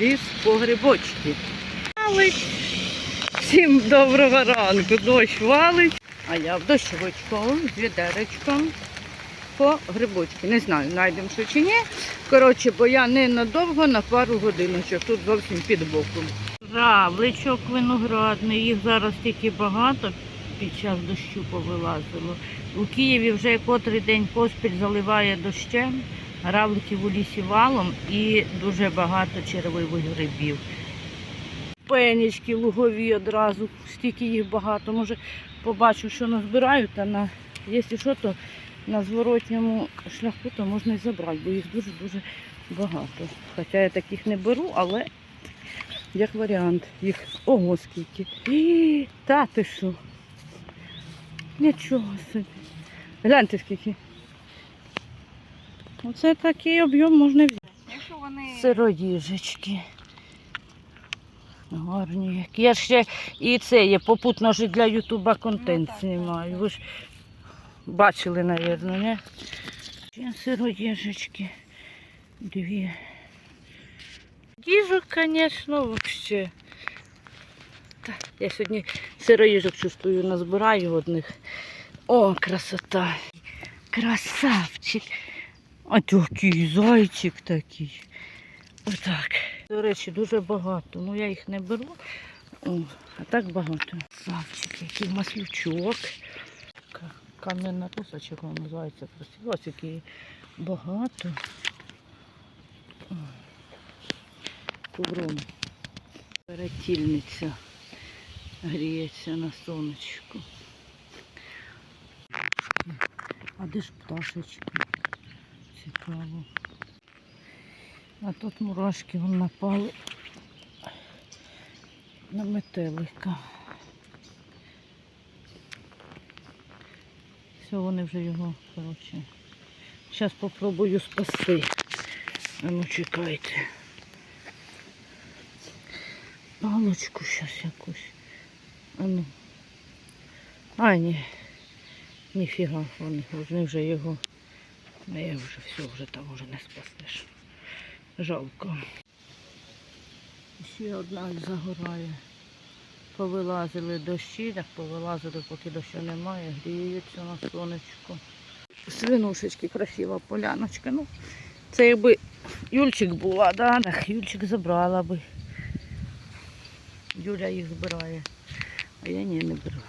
Ліс по грибочки. Всім доброго ранку. Дощ валить. А я в дощовичку з відеречком по грибочки. Не знаю, знайдемо що чи ні. Коротше, бо я ненадовго на пару годиночок. Тут зовсім під боком. Равличок виноградний, їх зараз тільки багато під час дощу повилазило. У Києві вже котрий день поспіль заливає дощем, равликів у лісі валом і дуже багато червивих грибів. Пенічки лугові одразу, стільки їх багато. Може, побачу, що назбираю, та на, якщо що, то на зворотньому шляху то можна і забрати, бо їх дуже-дуже багато. Хоча я таких не беру, але як варіант. Їх ого скільки. І, та що? Нічого собі. Гляньте скільки. Оце такий об'єм можна взяти. Якщо вони Сироїжечки. Гарні які. Я ще і це є попутно ж і для Ютуба контент Ну, так, знімаю. так, Ви ж бачили, мабуть, не? Ще сироїжечки. Дві. Діжок, звісно, взагалі. Я сьогодні сироїжок чувствую, назбираю одних. О, красота. Красавчик. А такий зайчик такий. Отак. До речі, дуже багато. Ну я їх не беру. О, а так багато. Савчик, який маслючок. Кам'яна руса, чи вона називається красиво. Який багато. О. Перетільниця гріється на сонечку. А де ж пташечки? Цікаво. А тут мурашки вон напали на метелика. Все, вони вже його, коротше. Зараз попробую спасти. А ну чекайте. Палочку зараз якусь. А ну. А, ні. Ніфіга, вони, вони вже його. Не, я вже все, вже там вже не спаснеш. Жалко. Ще одна загорає. Повилазили дощі, так повилазили, поки дощу немає, гріються на сонечку. Свинушечки, красива поляночка. Ну, це якби Юльчик була, да? так, Юльчик забрала би. Юля їх збирає, а я ні, не беру.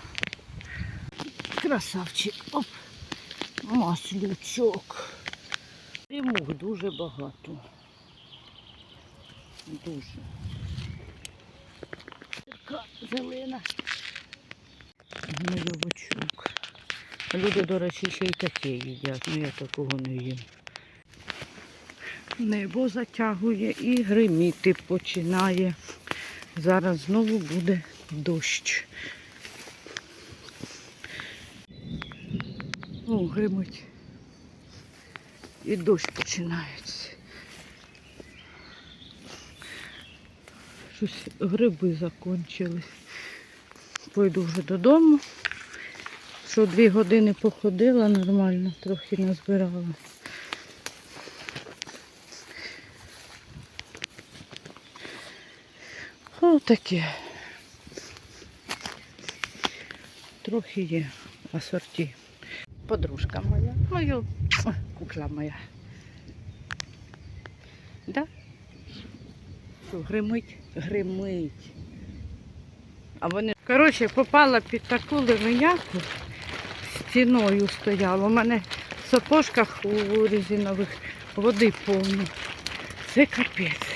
Красавчик. Оп. Маслючок. І мух дуже багато. Дуже. Така зелена. Гнойовичок. Люди, до речі, ще й таке їдять, ну я такого не їм. Небо затягує і гриміти починає. Зараз знову буде дощ. О, гримить. І дощ починається. Щось гриби закончились. Пойду вже додому. Що дві години походила нормально, трохи назбирала. О, таке. Трохи є асорті. Подружка моя. Ой, кукла моя. Да? Гримить? Гримить. А вони. Коротше, попала під таку ливеняку, стіною стояла. У мене в сапожках у резинових води повно. Це капець.